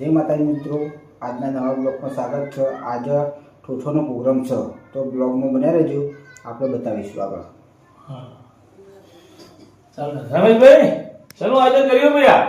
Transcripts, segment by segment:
જય માતાજી મિત્રો આજના નવા બ્લોગમાં સ્વાગત છે. આજે ઠોઠોનો પ્રોગ્રામ છે. તો બ્લોગમાં બન્યા રહેજો. આપણે બતાવીશું આગળ. ચાલો રમેશભાઈ ચાલો આજે કર્યું ભૈયા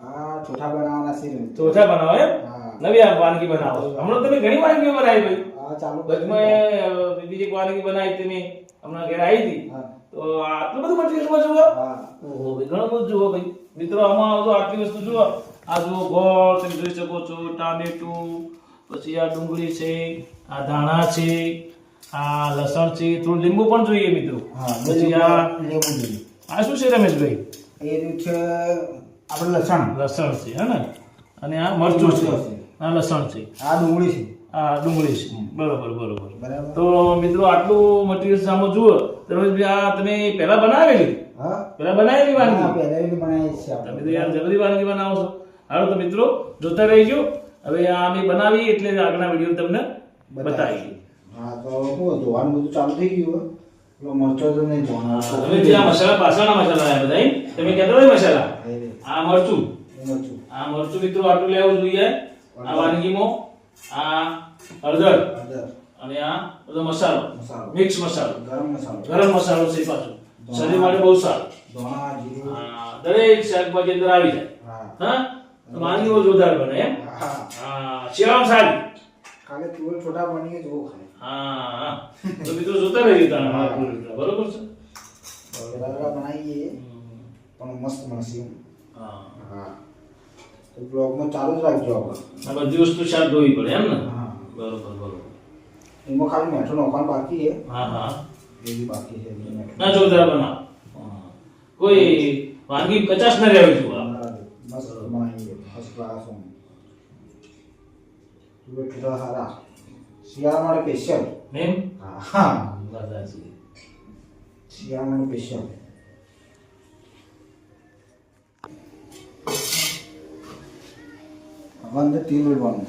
આ ઠોઠા બનાવવાના છે ચોથા બનાવો એમ? હા. નવી વાનગી બનાવો. હમણાં તમે ઘણી વાનગીઓ બનાવી ભાઈ. આ ચાલુ. વચમાં અ, બીજી વાનગી બનાવી તમે. હમણાં ઘરે આવી હતી. તો આટલું બધું મટીરિયલ જુઓ? હા. ઓહો ઘણું બધું જુઓ ભાઈ. મિત્રો આમાં તો આટલી વસ્તુ જુઓ. આ જુઓ ગોળ તમે જોઈ શકો છો ટામેટું પછી આ ડુંગળી છે આ ધાણા છે આ લસણ છે થોડું લીંબુ પણ જોઈએ મિત્રો. હા પછી આ લેવું જોઈએ. આ શું છે રમેશભાઈ? એ છે આપણે લસણ. લસણ છે હે ને? અને આ મરચું છે આ લસણ છે. આ ડુંગળી છે. આ ડુંગળી છે. બરોબર બરોબર. બરાબર. તો મિત્રો આટલું મટીરિયલ સામે જુઓ રમેશભાઈ આ તમે પહેલા બનાવેલી? હા. પહેલા બનાવેલી વાનગી? પહેલા બનાવી છે તમે તો યાર જબરી વાનગી બનાવો છો. હાલો તો મિત્રો જોતા રહેજો. હવે આ અમે બનાવી એટલે આગળના વીડિયો તમને બતાવી હા તો હું ધોવાનું બધું ચાલુ થઈ ગયું પેલો મરચો તો નહીં ધોવાના તમે જે આ મસાલા પાસાના મસાલા આવ્યા બધા તમે કહેતા હોય મસાલા? આ મરચું? મરચું. આ મરચું મિત્રો આટલું લેવું જોઈએ. આ વાનગીમાં આ હળદર હળદર. અને આ બધો મસાલો. મિક્સ મસાલો. ગરમ મસાલો. ગરમ મસાલો છે પાછો. શરીર માટે બહુ સારું. દરેક શાકભાજી અંદર આવી જાય. હા? જોરદાર બને એમ? હા. હા શિયાળામાં સારી કાલે તુવેર છોટા બની જો ખાય હા. તો મિત્રો જોતા રહી પૂરી બરોબર છે? બરાબર બનાવીએ. પણ મસ્ત મળશે. હા. હા. તો બ્લોગમાં ચાલુ જ રાખજો આપણે. આ બધી વસ્તુ શાક ધોવી પડે એમ ને? હા. બરોબર બરોબર. એમાં ખાલી મેઠો નોખવાનું બાકી છે. હા હા. એ બાકી છે ના જોરદાર બનાવ. કોઈ વાનગી કચાશ ના રહેવી જોઈએ. મસ્ત બનાવીએ. હા હા વાત સાચી. શિયાળા માટે સ્પેશિયલ હવે અંદર તેલ ઉડવાનું.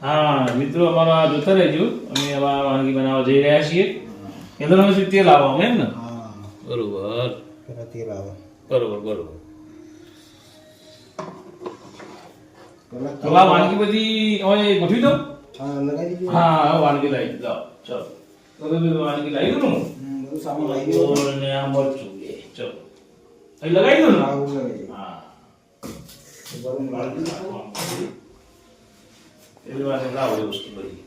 હા મિત્રો અમારા જોતા રહેજો. અમે આવા વાનગી બનાવવા જઈ રહ્યા છીએ. એનો અમે તેલ આવવા એમ ને? બરોબર. તેલ આવે. બરોબર બરોબર. તો આ વાનગી બધી હવે ગોઠવી દઉં? હા લગાવી દીધું. હા વાનગી લાવી દો ચાલો. તો બધું વાનગી લાવી દઉં ને બધું સામાન લાવી દઉં. ને આ મરચું બે ચલો. અહીં લગાવી દઉં ને? હા, લગાવી દીધું. હા. ગરમ લાવી દીધું. એવી વાત લાવો એ વસ્તુ બધી.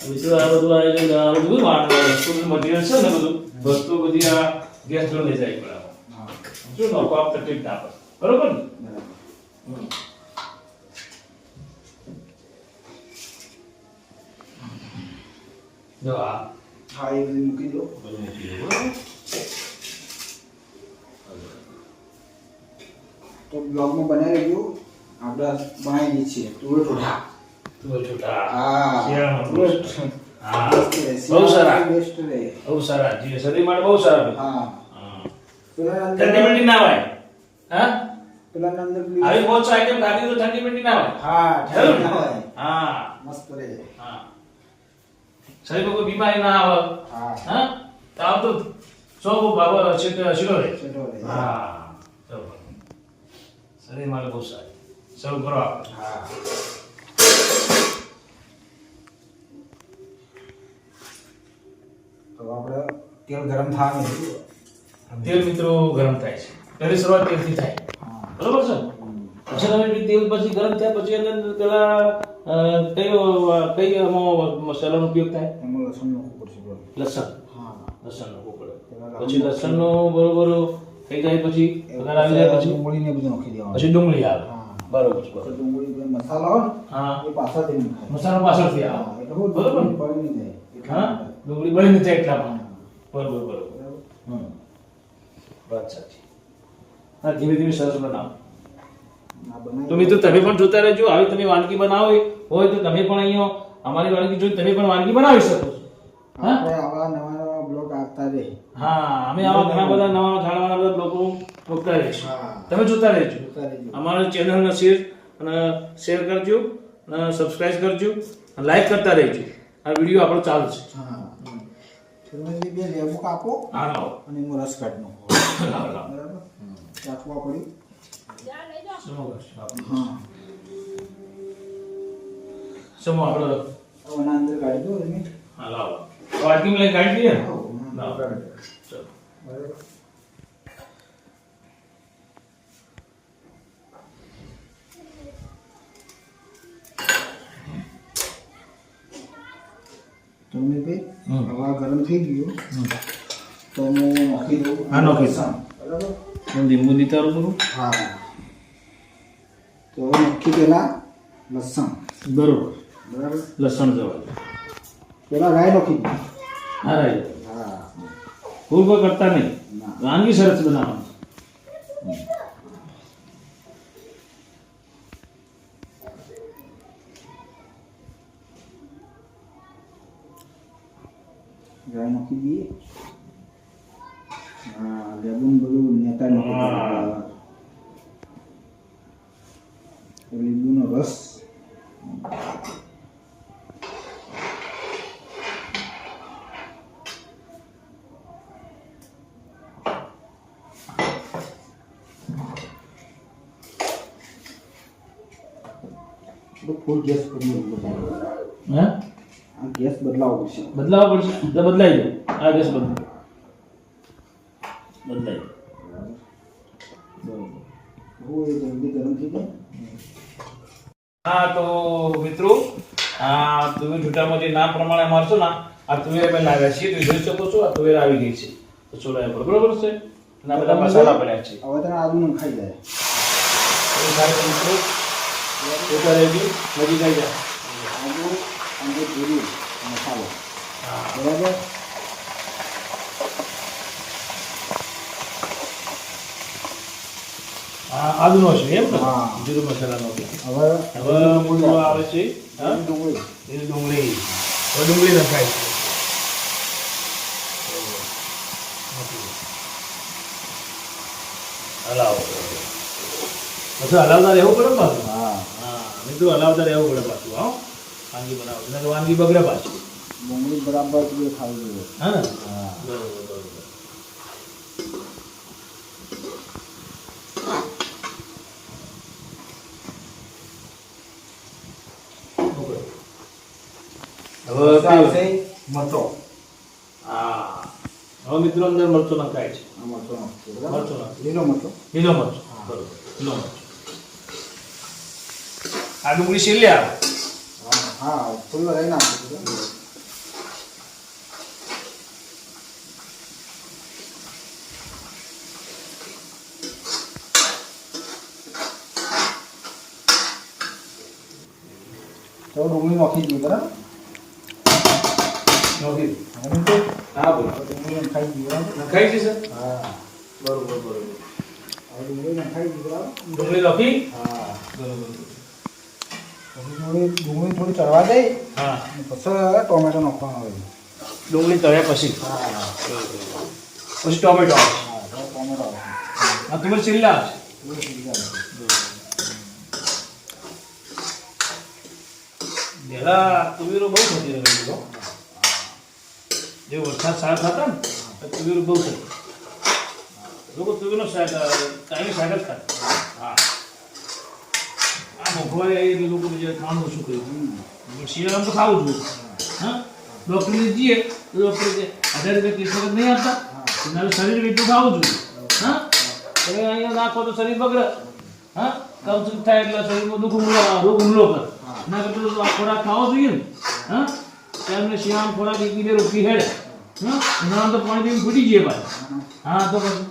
બીજું આ બધું આ બધું મટીરિયલ છે ને બધું વસ્તુ બધી આ ગેસ જોડે જાય બરાબર. શું નોખો આપ તકલીફ ના પડે. બરોબર ને. જો આ. હા, એ બધું મૂકી દો. બધું મૂકી દો તો બ્લોગમાં બનાવી રહેજો. આપણે બનાવી છીએ તુવેર ઠોઠા. તું છોટા હા, શિયાળામાં બહુ હા. બહુ બહુ સારા. બેસ્ટ રહે. બહુ સારા. જી શરીર માટે બહુ સારા. હા. ઠંડી મંડી ના હોય. હા? પેલા અંદર આવી બહુ આઈટમ ખાધી તો ઠંડી મંડી ના હોય હા, ઠંડી ના હોય. હા મસ્ત રહે. હા શરીરમાં કોઈ બીમારી ના આવે હા, હા તાવ તો સો બાબા શીરો રહે છેટો રહે. હા શરીર માટે બહુ સારું શરૂ કરો હા. તો આપણે તેલ ગરમ થવાનું છે. તેલ મિત્રો ગરમ થાય છે પહેલી શરૂઆત તેલથી થાય. બરોબર છે? પછી તમે તેલ પછી ગરમ થયા પછી અંદર પેલા કયો કઈ મસાલાનો ઉપયોગ થાય? એમાં લસણ નાખવું પડશે લસણ. હા. લસણ નાખવું પડે. પછી લસણનો બરોબર થઈ જાય પછી? વઘાર આવી જાય પછી? ડુંગળીને બધું નાખી દેવાનું. પછી ડુંગળી આવે. બરોબર છે, ડુંગળી મસાલા હોય હા. એ પાછળથી મસાલો પાછળથી આવે. એટલે બરોબર નહીં જાય. હા? ડુંગળી બળી નથી એટલામાં બરોબર બરોબર. બરાબર? હમ. વાત સાચી. હા ધીમે ધીમે સરસ બનાવો. તો મિત્રો તમે પણ જોતા રહેજો. આવી તમે વાનગી બનાવી હોય તો તમે પણ અહીંયા અમારી વાનગી જોઈ તમે પણ વાનગી બનાવી શકો છો. આપણે આવા નવા નવા બ્લોગ આવતા રહે. હા અમે આવા ઘણા બધા નવા જાણવાના બધા બ્લોગો મૂકતા રહીશું. તમે જોતા રહેજો. અમારા ચેનલને શેર અને શેર કરજો અને સબસ્ક્રાઇબ કરજો અને લાઈક કરતા રહેજો. આ વીડિયો આપણો ચાલુ છે. હા બે લેબુ કાપો હા અને એમાં રસ કાઢી. નાખો લાવો લાવો બરાબર ચાખવા પડ્યું સમો કરશે આપણે. હા સમો આપણે આના અંદર કાઢી દો તમે હા લાવો વાટકીમાં લઈને કાઢી દઈએ ને? આવો, લાવો. કાઢી દો. ચલો બરાબર તો મેં ભાઈ હમ. હવા ગરમ થઈ ગયું હમ. તો હું નાખી દઉં હા, નાખી દો. લસણ. બરાબર બુંદી નીતારું તારું પૂરું હા. તો નાખી પેલા લસણ. બરોબર. બરાબર? લસણ જવા. પેલા રાઈ નાખી હા રાય હા. કોઈ કરતા નહીં. વાનગી સરસ બનાવવાની. રાઈ નાખી દઈએ. હા લેબુન બધું નેતા નાખી હા. તો લીંબુનો રસ તો ફૂલ ગેસ કરી દેવો પડશે. હે આ ગેસ બદલાવવો પડશે બદલાવવા પડશે એટલે બદલાઈ જાય આ ગેસ બદલાય બદલાઈ જાય. બરોબર બહુ એ જલ્દી ગરમ થઈ જાય હા તો મિત્રો આ તુવેર ઢૂંઢામાં જે નામ પ્રમાણે મારશો ને આ તુવેર અમે લાવ્યા છીએ જોઈ શકો છો આ તુવેર આવી ગઈ છે. તો છોડાય પર બરોબર છે. અને બધા મસાલા પડ્યા છે. હવે તને આદુ ખાઈ જાય. એ સારી મિત્રો ઉતારે બી મજી જાય જાય. આદુ અને જીરું મસાલો. બરાબર? આદુનો છે એમ ને. જીરું મસાલાનો હવે હવે આવે છે ડુંગળી. ડુંગળી. હવે ડુંગળી નખાય હલાવો પછી હલાવતા રહેવું પડે પાછું હા હા તો હલાવતા રહેવું પડે પાછું હા વાનગી બનાવો નહીં વાનગી બગડે પાછું ડુંગળી બરાબર ખાવી જોઈએ હા હા બરોબર બરોબર આવશે મરચો હા. હવે મિત્રો અંદર મરચો નખાય છે. મરચો મરચું. લીલો મરચો? લીલો મરચું. બરોબર. લીલો મરચું. આ ડુંગળી છેલ્લે આવે? હા ફૂલ લઈ તો ડુંગળી નાખી દઈએ બરાબર? નોખી દો. હવે તો? હા બોલો. ખાઈ બરાબર? નખાય છે સર હા. બરોબર બરોબર. હવે ડુંગળી લખી? હા. બરોબર. ડુંગળી થોડી ચડવા દઈ હા. પછી ટોમેટો નાખવાનો આવે ડુંગળી તળ્યા પછી? હા. પછી ટોમેટો હા ટોમેટો આ તમારે જાય પહેલા તુવેરો બહુ થતી રહી હતો જે વરસાદ સારા થતા ને? તો બહુ થતી લોકો તુવેરનો શાક કાંઈ શાક જ ખાતા હા. આ મોઘવારી આવી લોકો જે ખાવાનું ઓછું કર્યું? શિયાળામાં તો ખાવું જોઈએ હા. ડૉક્ટરને જઈએ તો ડૉક્ટર કે હજાર રૂપિયા ત્રીસ વખત નહીં આપતા તમારું શરીર એટલું ખાવું જોઈએ. હા. તમે અહીંયા નાખો તો શરીર બગડે. હા? કબજિયાત થાય એટલે શરીરમાં દુઃખ હુમલો રોગ હુમલો કરે. ના કરતા તો ખોરાક ખાવો જોઈએ ને. હા? તેમને શિયાળામાં ખોરાક એકીને રોકી હેડે હા તો પાણી પીને ફૂટી જઈએ ભાઈ. હા તો પછી.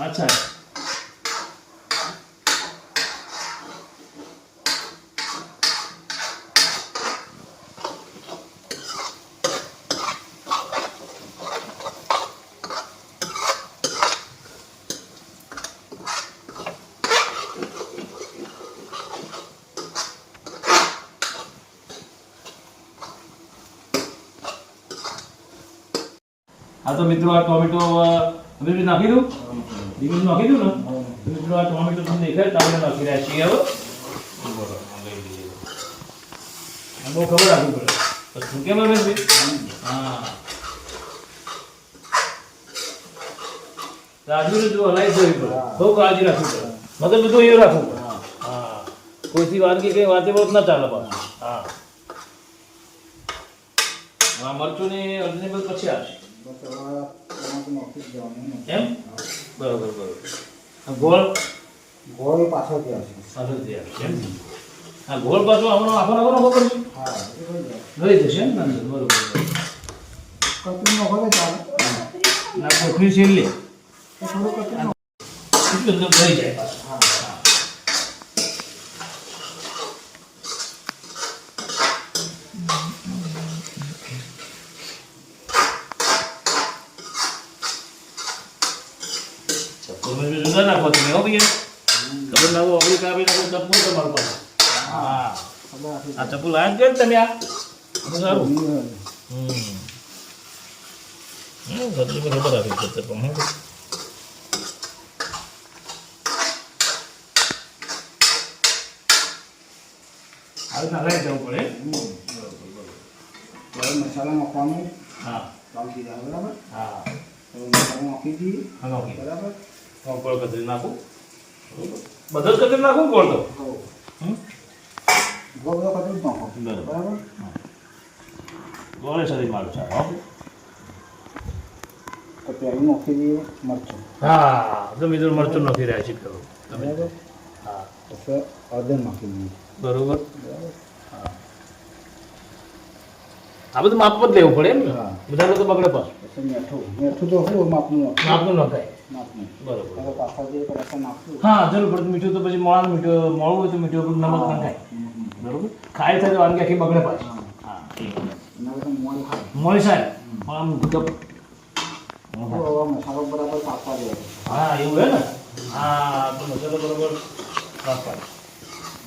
અચ્છા. હા, તો મિત્રો, આ ટોમેટો અમે નાખી દઉં? બીજું નાખી દઉં ને? મિત્રો, આ ટોમેટો તમને દેખાય ટામેટો નાખી રહ્યા છીએ હવે બહુ ખબર રાખવી પડે. શું કેમ આવે હા. રાજુને જો હલાઈ જ પડે. બહુ કાળજી રાખવી મતલબ એવું રાખવું પડે. હા. કોઈથી વાનગી કઈ વાતે વળત ના ચાલે પાછું હા. મરચું ને બધું પછી આવશે. ને. એમ? બરોબર બરોબર. ગોળ? ગોળ એ પાછળથી આવશે પાછળથી છે એમ? હા ગોળ પાછું આપણો નાખો નાખો પડશે હા રહી જશે એમ ને અંદર? બરોબર. કટલી નોખો ચાલે ના કોથમીર છે તો થોડું અંદર રહી જાય પાછું. હા ચપ્પુમાં જો જુદા નાખો તમે હો ભૈયા ખબર ના હોય અમરી કાપી નાખો ચપ્પુ તમારું પાસે હા ખબર રાખી આ ચપ્પુ લાયા જ તમે આ બહુ સારું દેવાનું. હમ હમ સબ્જીમાં ખબર રાખી છે ચપ્પુ હમ આવી નાખાઈ જવું પડે હમ. હવે મસાલા નાખવાનું હા ચાલુ થઈ જાય બરાબર હા હવે મસાલો નાખી દઈએ હા નાખી બરાબર હું ગોળ કતરી નાખું બધો જ કતરી નાખું ગોળ તો હો હમ ગોળ બધો કટલી જ નાખો બરાબર. ગોળે શરીર મારું છે હો તો પહેલું નાખી દઈએ મરચું. હા તો મિત્રો મરચું નાખી રહ્યા છે પેલું તમે. બરાબર હા પછી અડધર નાખી દઈએ બરોબર. બરાબર. આ બધું માપ જ લેવું પડે એમ ને. બધા લોકો બગડે પાછું. મીઠું મીઠું તો શું માપનું માપનું નખાય બરોબર. હા જરૂર પડતું મીઠું તો પછી મોળાનું મીઠું મોળું હોય તો મીઠું ઉપર નમક નખાય. બરોબર? ખાય થાય તો વાનગી આખી બગડે પાછી. મોળી સાહેબ આમ ગપ મસાલો બરાબર પાકવા દેવાનો હા એવું હે ને? હા તો મસાલો બરોબર નાખવાનો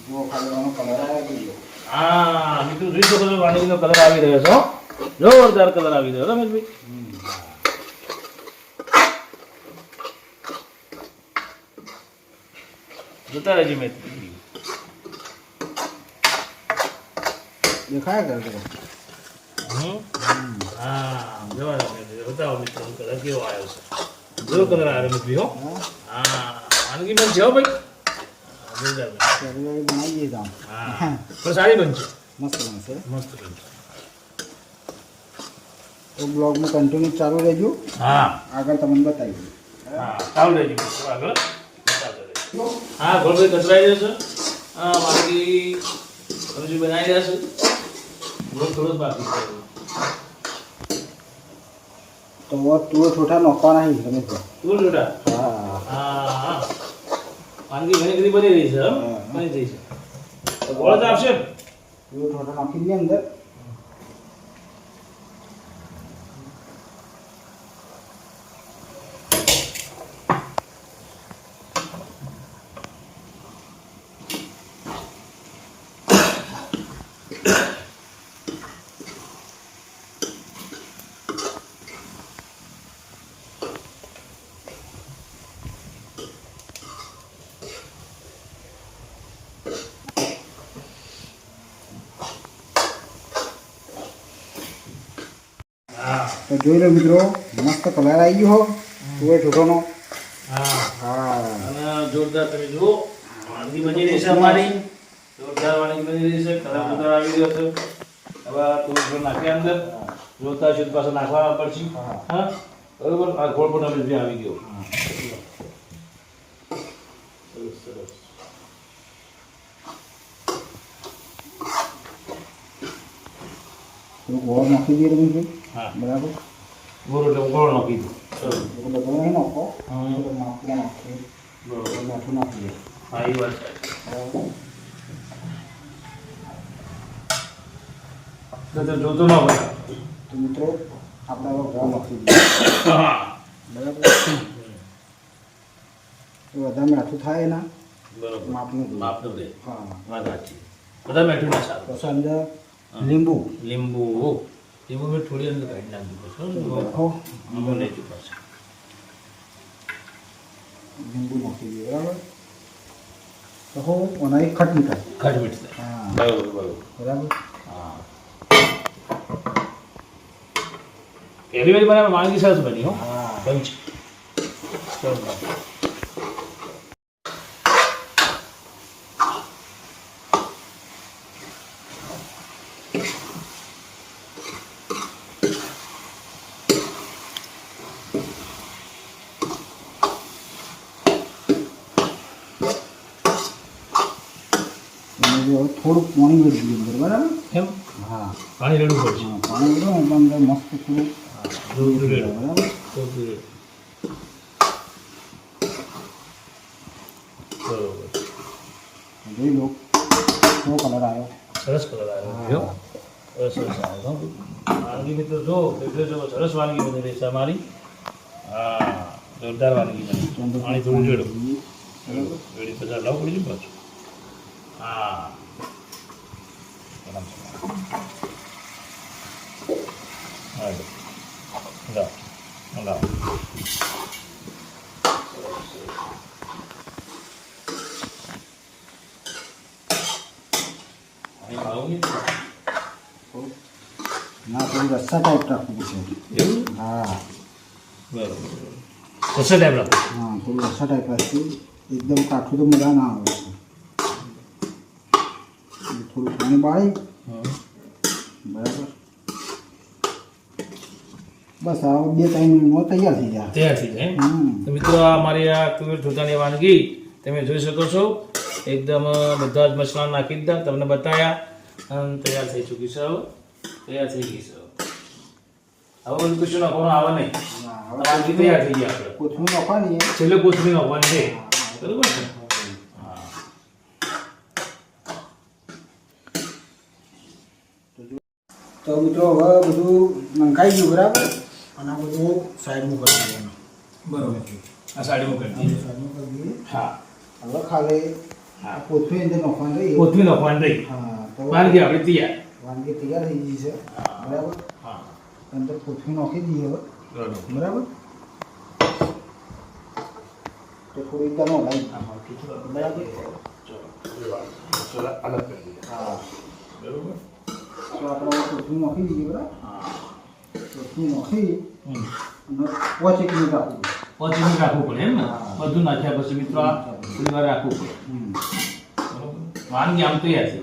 જો ખાલી કલર આવી ગયો હા મિત્રો જોઈ શકો છો વાનગીનો કલર આવી રહ્યો છે હો. જોરદાર કલર આવી રહ્યો રમેશભાઈ. જોતા રહેજો મેં. દેખાય કરે? હા જોવા બતાવો મિત્રો કલર કેવો આવ્યો છે. જો કલર આવ્યો રમેશભાઈ હો? વાનગી બનશે હો ભાઈ. જોરદાર બનશે. કેરી બનાવી દઈએ તો. હા પણ સારી બનશે મસ્ત બનશે મસ્ત બનશે તો બ્લોગમાં કન્ટિન્યુ ચાલુ રહેજો. હા. આગળ તમને બતાવી દઉં. હા ચાલુ રહેજો. આગળ. હા ગોળભાઈ કચરાઈ જશે હા બાકી સબ્જી બનાવી રહ્યા ગોળ થોડો બાકી તો તુર ઠોઠા નાખવાના છે રમેશભાઈ તું. જોડા હા હા હા. વાનગી ઘણી બધી બની રહી છે? બની રહી છે ગોળ જ આપશે ને? તુર નાખી દે અંદર જોઈ લો મિત્રો મસ્ત કલર આવી ગયો હો. તુર ઠોઠાનો હા હા. અને જોરદાર તમે જુઓ વાનગી બની રહી છે અમારી. જોરદાર વાનગી બની રહી છે કલર આવી ગયો છે. હવે તું નાખ્યા અંદર. જોતા છે તો નાખવા પડશે. હા. બરોબર? આ ગોળ પણ અમે આવી ગયો. સરસ તો ગોળ નાખી દઈએ બરાબર? ગોળ એટલે ગોળ દઉં ચલો એટલે બધો નહીં નાખો. તો માપમાં નાખીએ બરોબર મીઠું નાખી દઈએ હા એ વાત તો જોતો ના હોય. તો મિત્રો આપણે હવે ગોળ નાખી બરાબર. વધારે મીઠું થાય ના બરોબર માપનું માપનું દે. હા. વાત સાચી. બધા મેઠું ના સારું. લીંબુ. લીંબુ લીંબુ મેં થોડી અંદર કાઢી નાખ્યું પછી. નાખો લીંબુ નાખી દઈએ બરાબર? તો હો ઓનારી ખટ મીઠા ખાટ મીઠ હા. બરોબર બરોબર. હા. પહેલી વાર મારા વાનગી સરસ બની હો. હા. પંચ અને જો હવે થોડુંક પાણી દીધું અંદર, બરાબર? એમ? હા. પાણી રેડવું પડશે. પાણી વેરો એટલે અંદર મસ્ત થોડું રેડવું બરાબર? રેડવું. જોઈ લો. કેવો કલર આવ્યો? સરસ કલર આવ્યો. સરસ સરસ આવ્યો. વાનગી મિત્રો જો જો સરસ વાનગી બની રહી છે અમારી. હા જોરદાર વાનગી બની પાણી થોડું જોડો પાછું. હા ગરમ છે. હા લો. લાવો. લાવો. ના થોડું રસ્સા ટાઈપ રાખવું છે હા બરોબર કશો ટાઈમ રાખો હા થોડું રસ્સા ટાઈપ રાખશું એકદમ કાઠું તો મજા ના આવે એટલે થોડું પાણી બાળી બરાબર બસ આ બે ત્રણ મિનિટમાં તૈયાર થઈ જાય તૈયાર થઈ જાય તો મિત્રો આ મારી આ તુવેર જોતાની વાનગી તમે જોઈ શકો છો. એકદમ બધા જ મસાલા નાખી દીધા તમને બતાવ્યા અને તૈયાર થઈ ચૂકી છે તૈયાર થઈ ગઈ છે હવે. બધું કશું નાખવાનું આવે નહીં. વાનગી તૈયાર થઈ ગઈ આપણે. કોથમીર નાખવાની છેલ્લે કોથમીર નાખવાની છે. બરોબર છે? તો મિત્રો હવે બધું મંગાઈ ગયું બરાબર? અને આ બધું સાઈડમાં કરી દેવાનું. બરોબર. આ સાઈડમાં કરી દઈએ. સાઈડમાં કરી દઈએ. હા. હવે ખાલી હા. કોથમીર અંદર નખવાની રહી. કોથમીર નાખવાની રહી. હા તો વાનગી આપણે તૈયાર. વાનગી તૈયાર થઈ ગઈ છે. બરાબર? હા. અંદર કોથમીર નાખી દઈએ હવે. બરાબર. તો થોડી તનો લાઈ બરાબર? અલગ કરી દઈએ. હા. બરાબર? તો આપણે કોથમીર નાખી દઈએ બરાબર? હા. પાંચ મિનિટ રાખવું પાંચ મિનિટ રાખવું પડે એમ ને. બધું નાખ્યા પછી મિત્રો આ થોડી વાર રાખવું પડે. વાનગી આમ તૈયાર છે.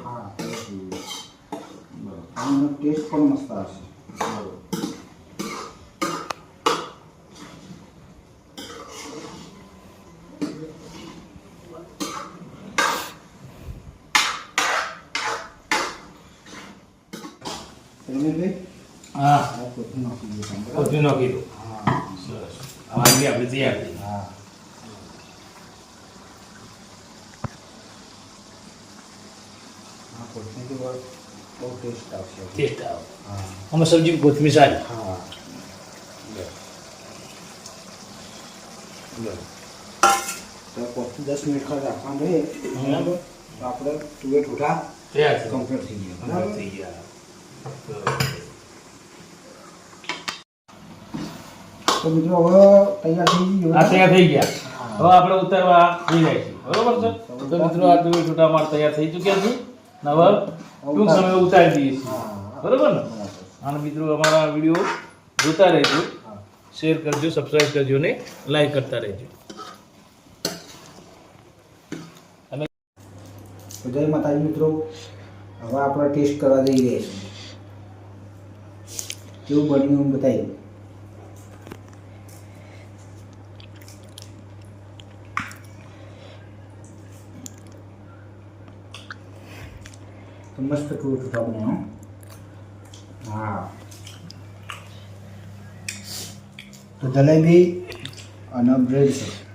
ટેસ્ટ પણ મસ્ત આવશે રમેશભાઈ હા આ કોથમીર નાખી કોથમીર નાખી દો. સરસ. વાનગી આપણી તૈયાર થઈ હા. બહુ બહુ ટેસ્ટ આવશે. ટેસ્ટ આવે. હા. આમાં સબ્જી કોથમીર સારી. હા. દસ મિનિટ ખાલી રાખવાનું રહે બરાબર? આપણે તુવેર ઠૂઠા તૈયાર કમ્પ્લીટ થઈ ગયા. બરાબર? થઈ ગયા. તો મિત્રો હવે તૈયાર થઈ ગયું આ તૈયાર થઈ ગયા. હવે આપણે ઉતારવા જઈ રહ્યા છીએ. બરોબર છે? તો મિત્રો આ છૂટા અમારે તૈયાર થઈ ચૂક્યા છે. નવા હવે ટૂંક સમયમાં ઉતારી દઈએ છીએ. બરોબર ને? અને મિત્રો અમારા વીડિયો જોતા રહેજો. શેર કરજો સબસ્ક્રાઈબ કરજો ને લાઈક કરતા રહેજો. અને જય માતાજી મિત્રો. હવે આપણે ટેસ્ટ કરવા જઈ રહ્યા છીએ. કેવું બન્યું એમ તો મસ્ત ટૂર ટૂટા બનાવ્યો હા. તો જલેબી અને બ્રેડ છે.